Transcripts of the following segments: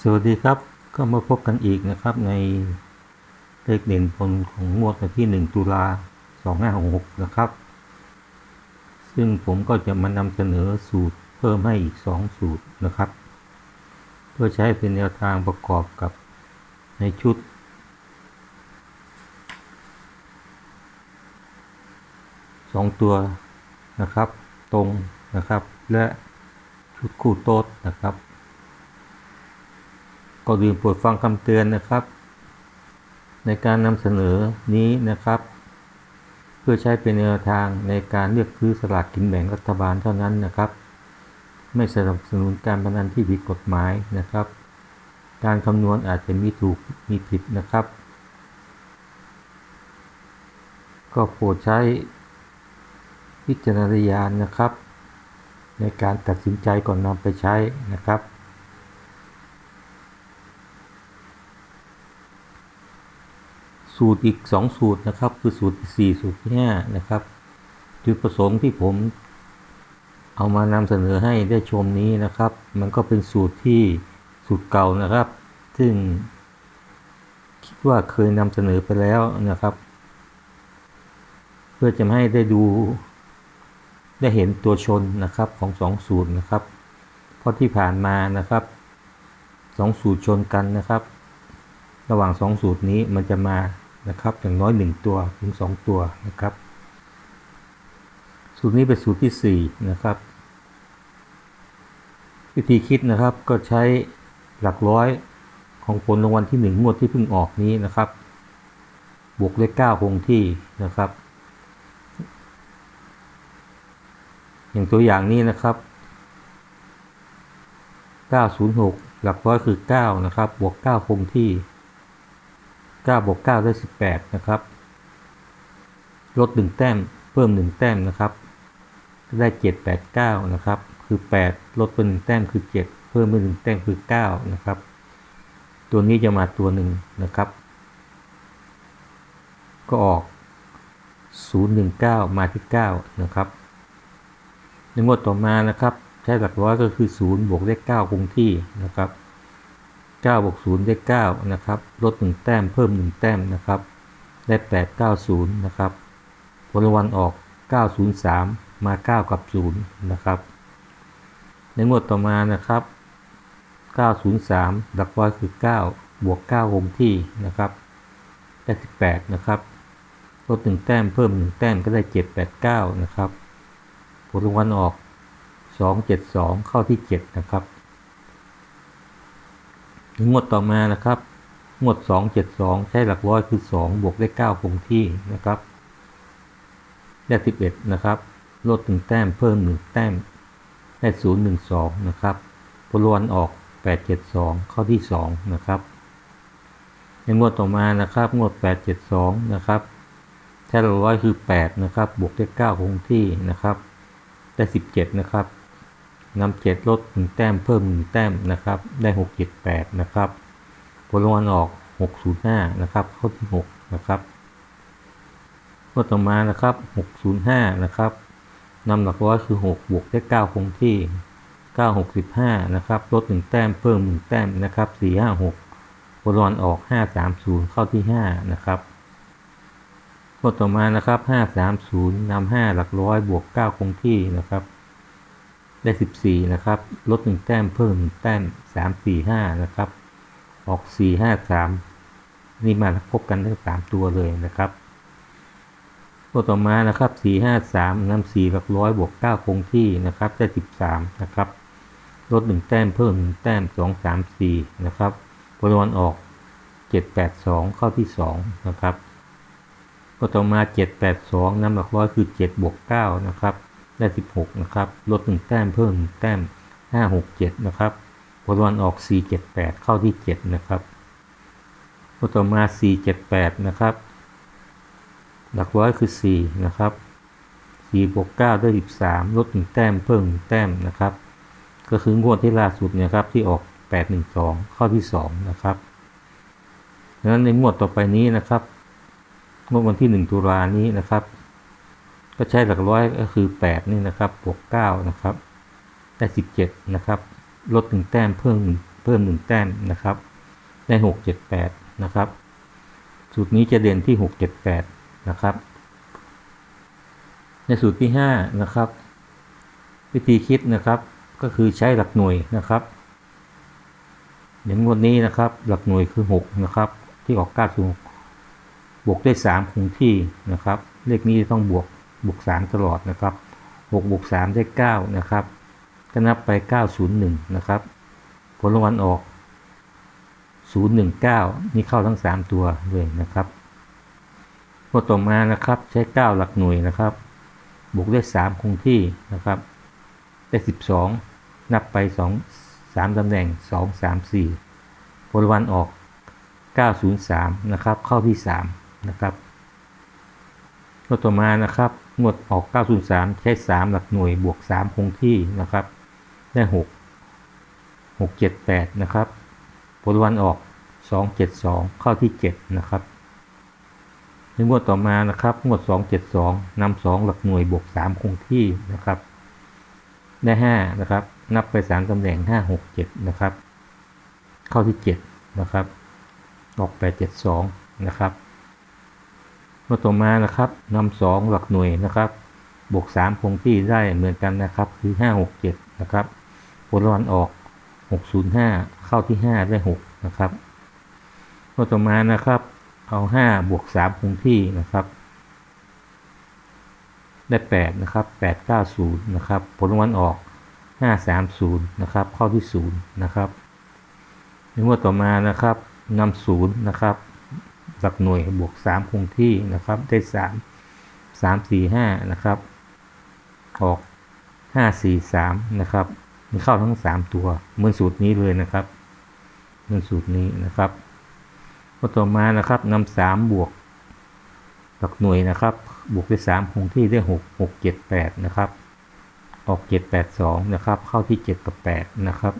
สวัสดีครับก็มาพบกันอีกนะครับในเลขเด่นผลของงวดวันที่ 1 ตุลา2566นะครับ ซึ่งผมก็จะมานำเสนอสูตรเพิ่มให้อีก 2 สูตรนะครับ เพื่อใช้เป็นแนวทางประกอบกับในชุด 2 ตัวนะครับ ตรงนะครับ และชุดคู่โต๊ดนะครับ ก็ลืมโปรดฟังคำเตือนนะครับ ในการนำเสนอนี้นะครับ เพื่อใช้เป็นแนวทางในการเลือกซื้อสลากกินแบ่งรัฐบาลเท่านั้นนะครับ ไม่สนับสนุนการพนันที่ผิดกฎหมายนะครับ การคำนวณอาจจะมีถูกมีผิดนะครับ ก็โปรดใช้วิจารณญาณนะครับ ในการตัดสินใจก่อนนำไปใช้นะครับ สูตรอีก 2 สูตรนะครับ คือสูตรที่4สูตรที่5นะครับจุดประสงค์ที่ผมเอามานำเสนอให้ได้ชมนี้นะครับ มันก็เป็นสูตรที่สูตรเก่านะครับ ซึ่งคิดว่าเคยนำเสนอไปแล้วนะครับ เพื่อจะให้ได้ดูได้เห็นตัวชนนะครับของ2สูตรนะครับ เพราะที่ผ่านมานะครับ2สูตรชนกันนะครับ ระหว่าง2สูตรนี้มันจะมา นะครับ อย่างน้อย 1 ตัวถึง 2 ตัวนะครับ สูตรนี้เป็นสูตรที่ 4 นะครับ วิธีคิดนะครับก็ใช้หลักร้อยของผลรางวัลที่ 1 งวดที่เพิ่งออกนี้นะครับ บวกเลข9คงที่นะครับ อย่างตัวอย่างนี้นะครับ 906 หลักร้อยคือ 9 นะครับ บวก 9 คงที่ 9บวก9ได้ 18 นะครับ ลด 1 แต้ม เพิ่ม 1 แต้มนะครับ ได้ 7 8 9 นะครับ คือ 8 ลดเป็น1แต้มคือ 7 เพิ่มเป็น1แต้มคือ 9 นะครับ ตัวนี้จะมาตัวหนึ่งนะครับ ก็ออก 019 มาที่ 9 นะครับในงวดต่อมานะครับ ใช้หลักร้อยก็คือ 0 บวกเลข9คงที่นะครับ 9บวก0ได้9นะครับลด1แต้มเพิ่ม 1 แต้มนะครับ ได้ 8 9 0นะครับผลรางวัลออก 903 มา 9 กับ 0 นะครับ ในงวดต่อมานะครับ 903 หลักร้อยคือ 9 บวก 9 คงที่นะครับ ได้ 18 นะครับลด1แต้มเพิ่ม 1 แต้มก็ได้ 7 8 9 นะครับ ผลรางวัลออก 272 เข้าที่ 7 นะครับ งวดต่อมานะครับงวด 272 ใช้หลักร้อยคือ 2 บวกได้9คงที่นะครับได้11 นะครับลด1แต้มเพิ่ม 1 แต้ม ได้012 นะครับผลวัลออก 872เข้าที่ 2 นะครับ ในงวดต่อมานะครับ งวด 872 นะครับใช้หลักร้อยคือ 8 นะครับ บวกได้9คงที่นะครับ ได้ 17 นะครับ นำเจ็ดลดหนึ่งแต้มเพิ่มหนึ่งแต้มนะครับ ได้หกเจ็ดแปดนะครับผลรางวัลออกหกศูนย์ห้านะครับเข้าที่หกนะครับข้ต่อมานะครับหกศูนย์ห้านะครับนำหลักร้อยคือหกบวกได้เก้าคงที่เก้าหกสิบห้านะครับ ลดหนึ่งแต้มเพิ่มหนึ่งแต้มนะครับสี่ห้าหกผลรางวัลออกห้าสามศูนย์เข้าที่ห้านะครับข้ต่อมานะครับห้าสามศูนย์นำห้าหลักร้อยบวกเก้าคงที่นะครับ ได้ 14 นะครับ ลด 1 แต้มเพิ่ม 1 แต้ม 3 4 5 นะครับ ออก 4 5 3 นี่มาพบกันทั้ง 3 ตัวเลยนะครับตัวต่อมานะครับ 4 5 3นำ4หลักร้อยบวก 9 คงที่นะครับ ได้ 13 นะครับ ลด 1 แต้มเพิ่ม 1 แต้ม 2 3 4 นะครับผลรางวัลออก 7 8 2 เข้าที่ 2 นะครับก็ต่อมา 7 8 2นำหลักร้อยคือ 7 บวก 9 นะครับ ได้ 16 นะครับ ลด 1 แต้มเพิ่ม 1 แต้ม 5 6 7 นะครับผลวัลออก 4 7 8 เข้าที่ 7 นะครับก็ต่อมา 4 7 8 นะครับ หลักร้อยคือ 4 นะครับ 4 บวก 9 ได้ 13 ลด 1 แต้มเพิ่ม 1 แต้มนะครับ ก็คืองวดที่ล่าสุดเนี่ยครับที่ออก 8 1 2 เข้าที่ 2 นะครับดังนั้นในงวดต่อไปนี้นะครับงวดวันที่ 1 ตุลานี้นะครับ ก็ใช้หลักร้อยก็คือ 8 นี่นะครับ บวก 9 นะครับ ได้ 17 นะครับ ลด 1 แต้มเพิ่มเพิ่มหนึ่งแต้มนะครับ ได้หกเจ็ดแปดนะครับ สูตรนี้จะเด่นที่หกเจ็ดแปดนะครับ ในสูตรที่ห้านะครับ วิธีคิดนะครับก็คือใช้หลักหน่วยนะครับอย่างงวดนี้นะครับ หลักหน่วยคือ 6 นะครับ ที่ออก9สูงบวกด้วย3คงที่นะครับ เลขนี้ต้องบวก บวก3ตลอดนะครับ6บวก3ได้9นะครับก็นับไป 901 นะครับ ผลรางวัลออก 019 นี่เข้าทั้ง 3 ตัวเลยนะครับงวดต่อมานะครับใช้ 9 หลักหน่วยนะครับ บวกด้วย 3 คงที่นะครับได้ 12 นับไป 2 3ตำแหน่ง 2 3 4 ผลรางวัลออก 903 นะครับ เข้าที่ 3 นะครับงวดต่อมานะครับ งวดออก 903 ใช้ 3 หลักหน่วยบวก 3 คงที่นะครับ ได้ 6 6 7 8 นะครับ ผลวัลออก 272 เข้าที่ 7 นะครับในงวดต่อมานะครับ งวด 272นำ2หลักหน่วยบวก 3 คงที่นะครับ ได้ 5 นะครับ นับไป 3ตำแหน่ง 5 6 7 นะครับ เข้าที่ 7 นะครับ ออก 8 7 2 นะครับ มื่อต่อมานะครับนำ2หลักหน่วยนะครับ บวก3คงที่ได้เหมือนกันนะครับ คือ 5 6 7 นะครับ ผลรางวัลออก 605 เข้าที่ 5 ได้ 6 นะครับเมื่อต่อมานะครับ เอา 5 บวก3คงที่นะครับ ได้ 8 นะครับ 890 นะครับ ผลรางวัลออก 530 นะครับ เข้าที่ 0 นะครับในงวดต่อมานะครับนำ0นะครับ หลักหน่วยบวก 3 คงที่นะครับ ได้ 3 3 4 5 นะครับ ออก 5 4 3 นะครับมีเข้าทั้ง 3 ตัว เหมือนสูตรนี้เลยนะครับเหมือนสูตรนี้นะครับงวดต่อมานะครับนำ3บวก หลักหน่วยนะครับ บวกด้วย3คงที่ได้6 6 7 8นะครับ ออก7 8 2นะครับ เข้าที่7กับ8นะครับ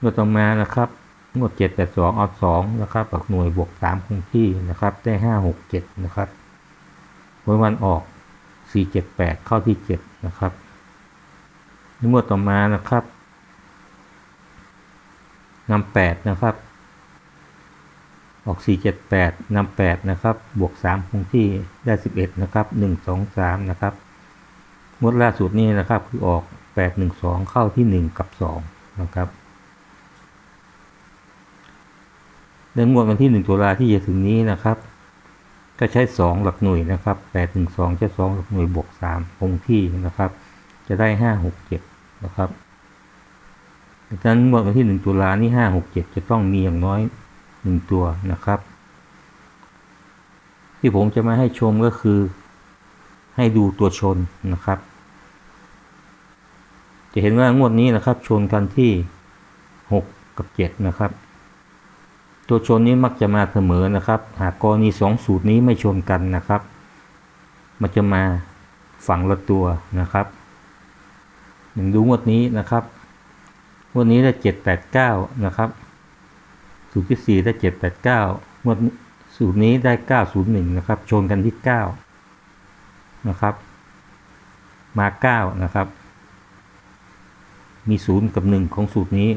งวดต่อมานะครับ งวด7 8 2เอา2นะครับหลักหน่วยบวก3คงที่นะครับได้ 5 6 7 นะครับผลวันออก 4 7 8 เข้าที่ 7 นะครับงวดต่อมานะครับนำ8นะครับออก 4 7 8นำ8นะครับ บวก 3 คงที่ได้ 11 นะครับ 1 2 3 นะครับงวดล่าสุดนี้นะครับ คือออก 8 1 2 เข้าที่ 1 กับ 2 นะครับ ในงวดวันที่ 1 ตุลาที่จะถึงนี้นะครับ ก็ใช้ 2 หลักหน่วยนะครับ8 1 2ใช้ 2 หลักหน่วยบวก3คงที่นะครับ จะได้ 5 6 7 นะครับดังนั้นงวดวันที่ 1 ตุลานี่5 6 7 จะต้องมีอย่างน้อย 1 ตัวนะครับ ที่ผมจะมาให้ชมก็คือให้ดูตัวชนนะครับ จะเห็นว่างวดนี้นะครับชนกันที่ 6 กับ 7 นะครับ ตัวชนนี้มักจะมาเสมอนะครับ หากกรณีสองสูตรนี้ไม่ชนกันนะครับ มันจะมาฝั่งละตัวนะครับอย่างดูงวดนี้นะครับงวดนี้ได้เจ็ดแปดเก้านะครับ สูตรที่สี่ได้เจ็ดแปดเก้างวดสูตรนี้ได้เก้าศูนย์หนึ่งนะครับ ชนกันที่เก้านะครับ มาเก้านะครับ มีศูนย์กับหนึ่งของสูตรนี้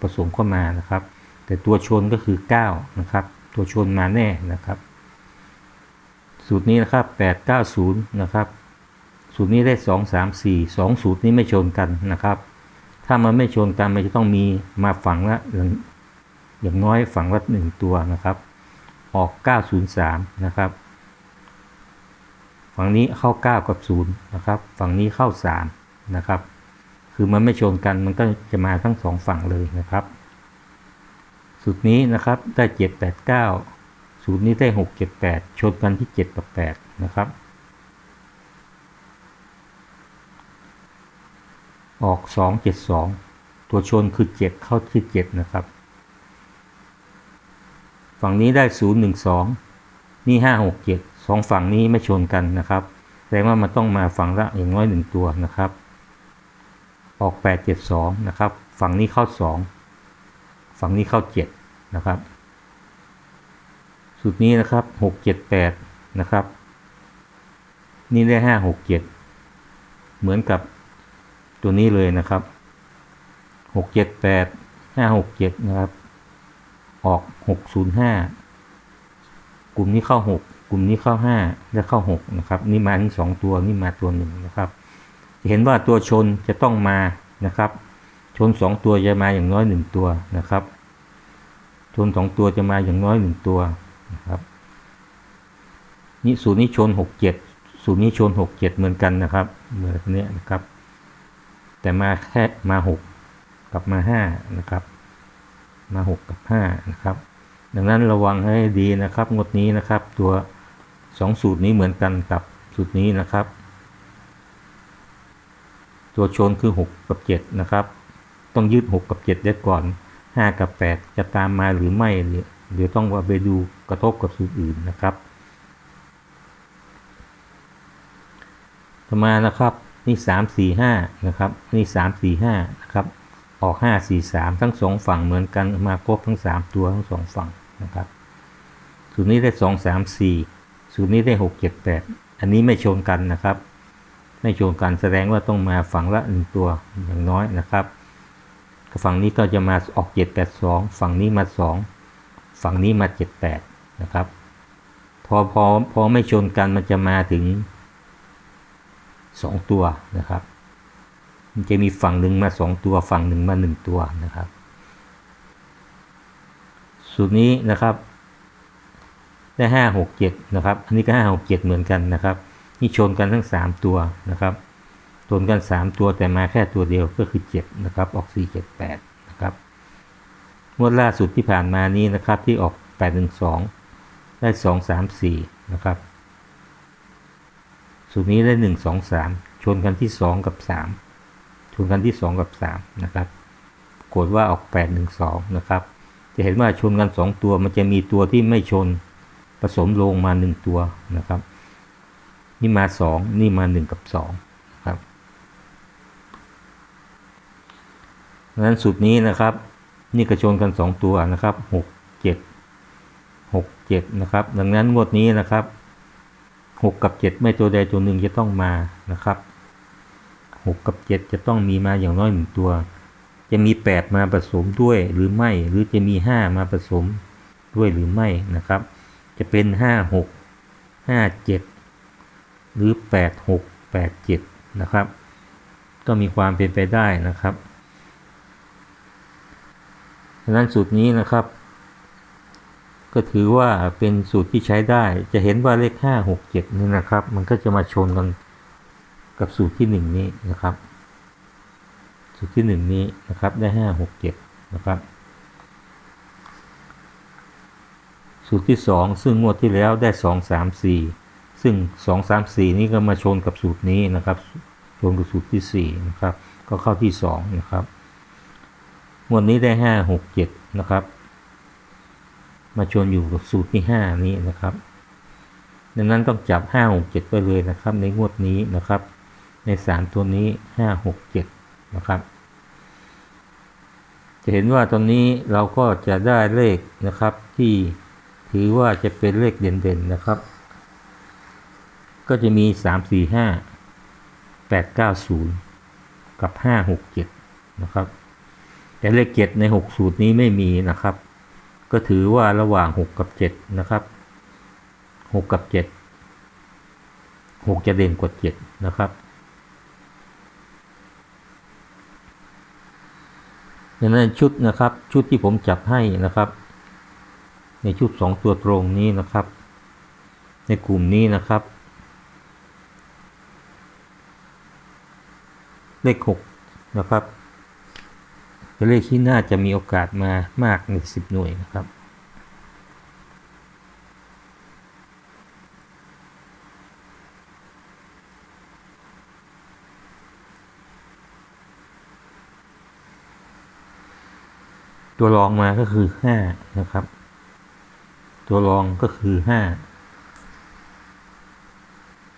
ผสมเข้ามานะครับ แต่ตัวชนก็คือ 9 นะครับ ตัวชนมาแน่นะครับ สูตรนี้นะครับ 890 นะครับ สูตรนี้ได้ 2 3 4 2 สูตรนี้ไม่ชนกันนะครับ ถ้ามันไม่ชนกันมันจะต้องมีมาฝั่งละอย่างน้อยฝั่งละหนึ่งตัวนะครับ ออก 903 นะครับ ฝั่งนี้เข้า 9 กับ 0 นะครับ ฝั่งนี้เข้า 3 นะครับ คือมันไม่ชนกันมันก็จะมาทั้งสองฝั่งเลยนะครับ สูตรนี้นะครับได้เจ็ดแปดเก้าสูตรนี้ได้หกเจ็ดแปดชนกันที่เจ็ดกับแปดนะครับ ออกสองเจ็ดสองตัวชนคือเจ็ดเข้าที่เจ็ดนะครับ ฝั่งนี้ได้ศูนย์หนึ่งสองนี่ห้าหกเจ็ดสองฝั่งนี้ไม่ชนกันนะครับแสดงว่ามันต้องมาฝั่งละอย่างน้อยหนึ่งตัวนะครับ ออกแปดเจ็ดสองนะครับ ฝั่งนี้เข้าสอง ฝั่งนี้เข้าเจ็ดนะครับสูตรนี้นะครับหกเจ็ดแปดนะครับ นี่ได้ห้าหกเจ็ดเหมือนกับตัวนี้เลยนะครับหกเจ็ดแปดห้าหกเจ็ดนะครับ ออกหกศูนย์ห้ากลุ่มนี้เข้าหกกลุ่มนี้เข้าห้าและเข้าหกนะครับ นี่มาทั้งสองตัวนี่มาตัวหนึ่งนะครับ เห็นว่าตัวชนจะต้องมานะครับ ชนสองตัวจะมาอย่างน้อยหนึ่งตัวนะครับ ชนสองตัวจะมาอย่างน้อยหนึ่งตัวนะครับ นี่สูตรนี้ชนหกเจ็ดสูตรนี้ชนหกเจ็ดเหมือนกันนะครับเหมือนเนี้ยนะครับ แต่มาแค่มาหกกับมาห้านะครับ มาหกกับห้านะครับ ดังนั้นระวังให้ดีนะครับงวดนี้นะครับ ตัวสองสูตรนี้เหมือนกันกับสูตรนี้นะครับ ตัวชนคือ 6 กับ 7 นะครับ ต้องยืด6กับ 7 ได้ก่อน 5 กับ 8 จะตามมาหรือไม่หรือเดี๋ยวต้องว่าไปดูกระทบกับสูตรอื่นนะครับต่อมานะครับนี่ 3 4 5นะครับนี่3 4 5นะครับออก5 4 3 ทั้งสองฝั่งเหมือนกันมาครบทั้ง 3 ตัวทั้งสองฝั่งนะครับสูตรนี้ได้ 2 3 4สูตรนี้ได้ 6 7 8 อันนี้ไม่ชนกันนะครับ ไม่ชนกันแสดงว่าต้องมาฝั่งละหนึ่งตัวอย่างน้อยนะครับ ฝั่งนี้ก็จะมาออก 7 8 2 ฝั่งนี้มา 2 ฝั่งนี้มา 7 8 นะครับ พอพอพอไม่ชนกันมันจะมาถึง 2 ตัวนะครับ มันจะมีฝั่งหนึ่งมา 2 ตัว ฝั่งหนึ่งมา 1 ตัวนะครับ สูตรนี้นะครับได้ 5 6 7 นะครับ อันนี้ก็ 5 6 7 เหมือนกันนะครับ นี่ชนกันทั้ง 3 ตัวนะครับ ชนกัน 3 ตัวแต่มาแค่ตัวเดียวก็คือ 7 นะครับ ออก 4 7 8 นะครับงวดล่าสุดที่ผ่านมานี้นะครับที่ออก 8 1 2 ได้ 2 3 4 นะครับสูตรนี้ได้ 1 2 3 ชนกันที่ 2 กับ 3 ชนกันที่ 2 กับ 3 นะครับกดว่าออก 8 1 2 นะครับ จะเห็นว่าชนกัน 2 ตัว มันจะมีตัวที่ไม่ชนผสมลงมา 1 ตัวนะครับ นี่มา 2 นี่มา 1 กับ 2ครับดัง นั้นสูตรนี้นะครับ นี่กระชนกัน 2 ตัวนะครับ 6 7 6 7 นะครับ ดังนั้นงวดนี้นะครับ 6 กับ 7 ไม่ตัวใดตัวหนึ่งจะต้องมานะครับ 6 กับ 7 จะต้องมีมาอย่างน้อยหนึ่งตัว จะมี 8 มาผสมด้วยหรือไม่ หรือจะมี 5 มาผสมด้วยหรือไม่นะครับ จะเป็น 5 6 5 7 หรือ 8 6 8 7 นะครับ ก็มีความเป็นไปได้นะครับ ดังนั้นสูตรนี้นะครับ ก็ถือว่าเป็นสูตรที่ใช้ได้ จะเห็นว่าเลข 5 6 7นี่นะครับ มันก็จะมาชนกันกับสูตรที่ 1 นี้นะครับ สูตรที่ 1 นี้นะครับได้ 5 6 7 นะครับ สูตรที่ 2 ซึ่งงวดที่แล้วได้ 2 3 4 ซึ่ง 2 3 4 นี้ก็มาชนกับสูตรนี้นะครับชนกับสูตรที่ 4 นะครับ ก็เข้าที่ 2 นะครับ งวดนี้ได้5 6 7นะครับ มาชนอยู่กับสูตรที่5นี้นะครับดังนั้นต้องจับ5 6 7ไปเลยนะครับ ในงวดนี้นะครับ ใน3ตัวนี้5 6 7นะครับ จะเห็นว่าตอนนี้เราก็จะได้เลขนะครับที่ถือว่าจะเป็นเลขเด่นๆนะครับ ก็จะมี3 4 5 8 9 0กับ5 6 7นะครับ แต่เลข7ใน 6 สูตรนี้ไม่มีนะครับ ก็ถือว่าระหว่าง 6 กับ 7 นะครับ 6 กับ 7 6 จะเด่นกว่า 7 นะครับดังนั้นชุดนะครับชุดที่ผมจับให้นะครับ ในชุด 2 ตัวตรงนี้นะครับ ในกลุ่มนี้นะครับ เลข 6 นะครับ เป็นเลขที่น่าจะมีโอกาสมามากใน10 หน่วยนะครับ ตัวรองมาก็คือ 5 นะครับ ตัวรองก็คือ 5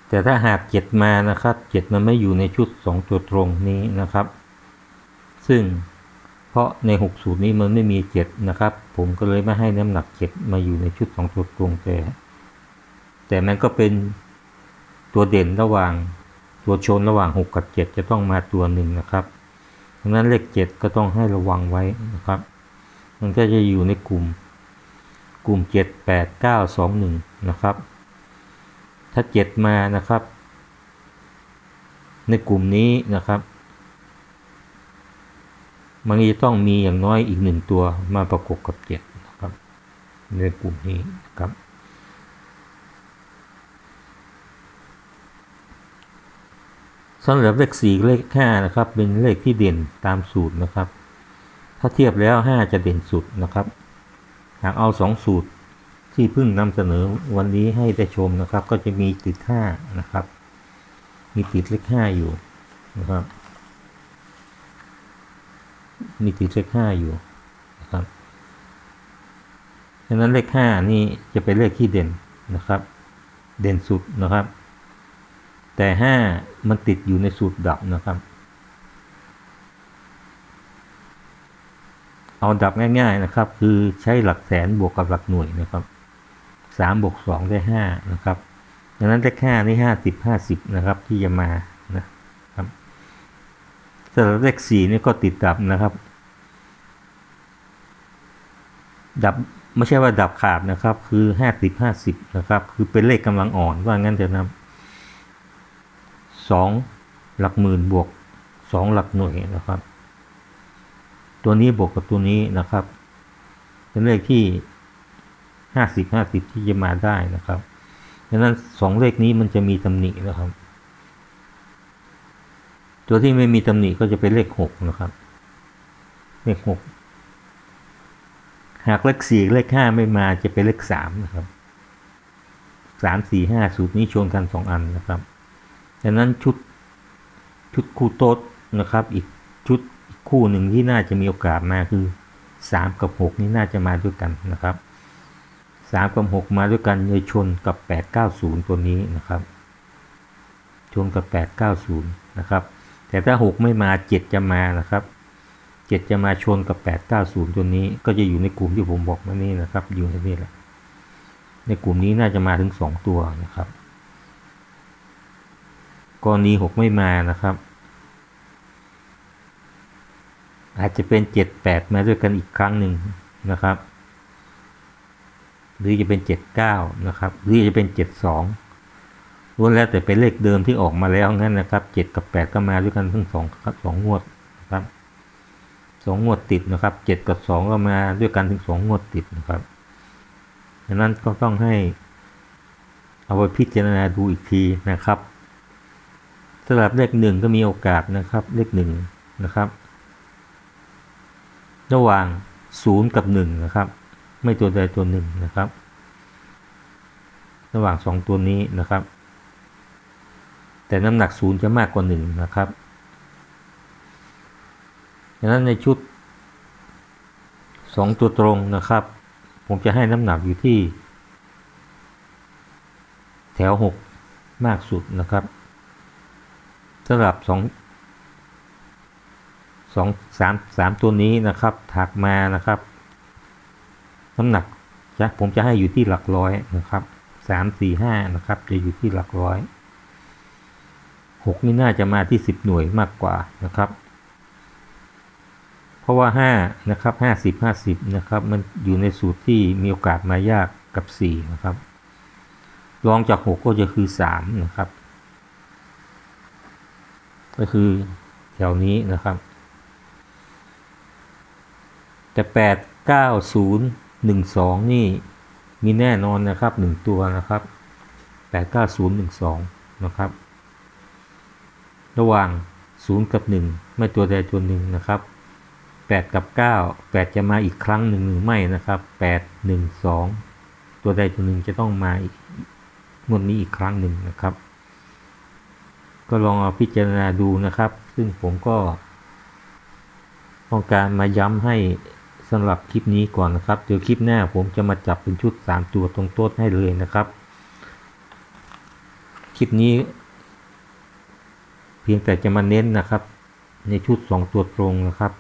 แต่ถ้าหาก7มานะครับ7มันไม่อยู่ในชุด2ตัวตรงนี้นะครับ ซึ่ง ราะใน6สูตรนี้มันไม่มี 7 นะครับ ผมก็เลยไม่ให้น้ำหนัก 7 มาอยู่ในชุด2ตัวตรงแต่แต่มันก็เป็นตัวเด่นระหว่างตัวชนระหว่าง 6 กับ 7 จะต้องมาตัวหนึ่งนะครับดังนั้นเลขเจ็ดก็ต้องให้ระวังไว้นะครับ มันก็จะอยู่ในกลุ่มกลุ่มเจ็ดแปดเก้าสองหนึ่งนะครับ ถ้าเจ็ดมานะครับ ในกลุ่มนี้นะครับ มันจะต้องมีอย่างน้อยอีกหนึ่งตัวมาประกบกับเจ็ดนะครับ ในกลุ่มนี้นะครับ สำหรับเลขสี่เลขห้านะครับ เป็นเลขที่เด่นตามสูตรนะครับ ถ้าเทียบแล้วห้าจะเด่นสุดนะครับ หากเอาสองสูตรที่เพิ่งนำเสนอวันนี้ให้ได้ชมนะครับ ก็จะมีติดห้านะครับ มีติดเลขห้าอยู่นะครับ มีติดเลขห้าอยู่นะครับดังนั้นเลขห้านี่จะเป็นเลขที่เด่นนะครับ เด่นสุดนะครับ แต่ห้ามันติดอยู่ในสูตรดับนะครับ เอาดับง่าย ๆนะครับ คือใช้หลักแสนบวกกับหลักหน่วยนะครับสามบวกสองได้ห้านะครับดังนั้นเลขห้านี่ห้าสิบห้าสิบนะครับที่จะมานะ สำหรับเลขสี่นี่ก็ติดดับนะครับ ดับไม่ใช่ว่าดับขาดนะครับ คือห้าสิบห้าสิบนะครับ คือเป็นเลขกำลังอ่อนว่างั้นเถอะนะสองหลักหมื่นบวกสองหลักหน่วยนะครับ ตัวนี้บวกกับตัวนี้นะครับ เป็นเลขที่ห้าสิบห้าสิบที่จะมาได้นะครับดังนั้นสองเลขนี้มันจะมีตำหนินะครับ ตัวที่ไม่มีตำหนิก็จะเป็นเลขหกนะครับ เลขหกหากเลขสี่เลขห้าไม่มาจะเป็นเลขสามนะครับสามสี่ห้าสูตรนี้ชนกันสองอันนะครับดังนั้นชุดชุดคู่โต๊ดนะครับ อีกชุดคู่หนึ่งที่น่าจะมีโอกาสมาคือสามกับหกนี่น่าจะมาด้วยกันนะครับสามกับหกมาด้วยกันเลยชนกับแปดเก้าศูนย์ตัวนี้นะครับ ชนกับแปดเก้าศูนย์นะครับ แต่ถ้าหกไม่มาเจ็ดจะมานะครับเจ็ดจะมาชนกับแปดเก้าศูนย์ตัวนี้ ก็จะอยู่ในกลุ่มที่ผมบอกมานี่นะครับ อยู่ในนี้แหละ ในกลุ่มนี้น่าจะมาถึงสองตัวนะครับกรณีหกไม่มานะครับ อาจจะเป็นเจ็ดแปดมาด้วยกันอีกครั้งหนึ่งนะครับ หรือจะเป็นเจ็ดเก้านะครับ หรือจะเป็นเจ็ดสอง ล้วนแล้วแต่เป็นเลขเดิมที่ออกมาแล้วงั้นนะครับเจ็ดกับแปดก็มาด้วยกันทั้งสองครับสองงวดนะครับสองงวดติดนะครับเจ็ดกับสองก็มาด้วยกันถึงสองงวดติดนะครับดังนั้นก็ต้องให้เอาไปพิจารณาดูอีกทีนะครับสำหรับเลขหนึ่งก็มีโอกาสนะครับเลขหนึ่งนะครับระหว่างศูนย์กับหนึ่งนะครับ ไม่ตัวใดตัวหนึ่งนะครับ ระหว่างสองตัวนี้นะครับ แต่น้ำหนักศูนย์จะมากกว่าหนึ่งนะครับดังนั้นในชุดสองตัวตรงนะครับ ผมจะให้น้ำหนักอยู่ที่ แถวหกมากสุดนะครับสำหรับสองสองสามสามตัวนี้นะครับถักมานะครับ น้ำหนักจะผมจะให้อยู่ที่หลักร้อยนะครับสามสี่ห้านะครับ จะอยู่ที่หลักร้อย หกนี่น่าจะมาที่สิบหน่วยมากกว่านะครับ เพราะว่าห้านะครับห้าสิบห้าสิบนะครับมันอยู่ในสูตรที่มีโอกาสมายากกับสี่นะครับ รองจากหกก็จะคือสามนะครับ ก็คือแถวนี้นะครับ แต่แปดเก้าศูนย์หนึ่งสองนี่มีแน่นอนนะครับหนึ่งตัวนะครับแปดเก้าศูนย์หนึ่งสองนะครับ ระหว่างศูนย์กับหนึ่งไม่ตัวใดตัวหนึ่งนะครับแปดกับเก้าแปดจะมาอีกครั้งหนึ่งหรือไม่นะครับแปดหนึ่งสองตัวใดตัวหนึ่งจะต้องมาอีกงวดนี้อีกครั้งหนึ่งนะครับ ก็ลองเอาพิจารณาดูนะครับ ซึ่งผมก็ต้องการมาย้ำให้สำหรับคลิปนี้ก่อนนะครับเดี๋ยวคลิปหน้าผมจะมาจับเป็นชุด 3 ตัวตรงต๊ดให้เลยนะครับ คลิปนี้ พียงแต่จะมาเน้นนะครับ ในชุด 2 ตัวตรงนะครับ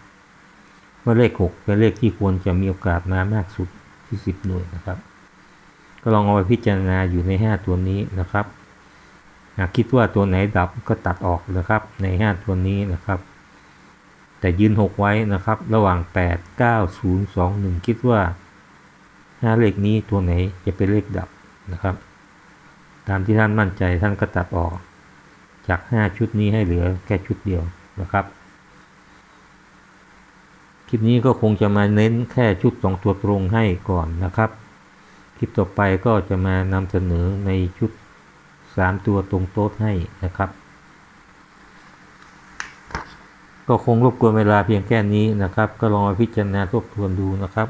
ว่าเลข 6 เป็นเลขที่ควรจะมีโอกาสมามากสุดที่ 10 หน่วยนะครับ ก็ลองเอาไปพิจารณาอยู่ใน 5 ตัวนี้นะครับหากคิดว่าตัวไหนดับก็ตัดออกนะครับใน 5 ตัวนี้นะครับ แต่ยืนหกไว้นะครับ ระหว่าง 8 9 0 2 1 คิดว่าห้าเลขนี้ตัวไหนจะเป็นเลขดับนะครับ ตามที่ท่านมั่นใจท่านก็ตัดออก จาก 5 ชุดนี้ให้เหลือแค่ชุดเดียวนะครับ คลิปนี้ก็คงจะมาเน้นแค่ชุด 2 ตัวตรงให้ก่อนนะครับ คลิปต่อไปก็จะมานำเสนอในชุด 3 ตัวตรงโต๊ดให้นะครับ ก็คงรบกวนเวลาเพียงแค่นี้นะครับ ก็ลองมาพิจารณาทบทวนดูนะครับ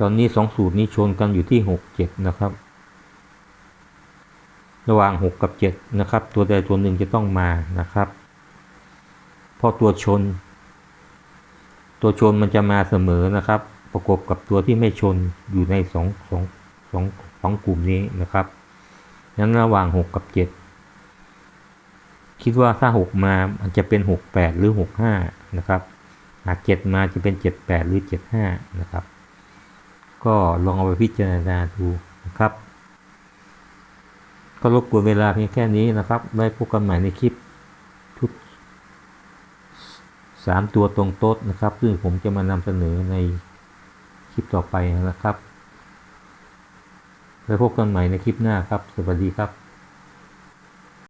ตอนนี้ 2 สูตรนี้ชนกันอยู่ที่ 6 7 นะครับ ระหว่าง 6 กับ 7 นะครับ ตัวใดตัวหนึ่งจะต้องมานะครับ เพราะตัวชน ตัวชนมันจะมาเสมอนะครับ ประกบกับตัวที่ไม่ชนอยู่ใน2 2 2 2กลุ่มนี้นะครับนั้นระหว่าง 6 กับ 7 คิดว่าถ้า 6 มามันจะเป็น 68 หรือ 65 นะครับ หาก 7 มาจะเป็น 78 หรือ 75 นะครับ ก็ลองเอาไปพิจารณาดูนะครับ ก็รบกวนเวลาเพียงแค่นี้นะครับ ไว้พบกันใหม่ในคลิปชุด3ตัวตรงโต๊ดนะครับ ซึ่งผมจะมานำเสนอในคลิปต่อไปนะครับไว้พบกันใหม่ในคลิปหน้าครับ สวัสดีครับ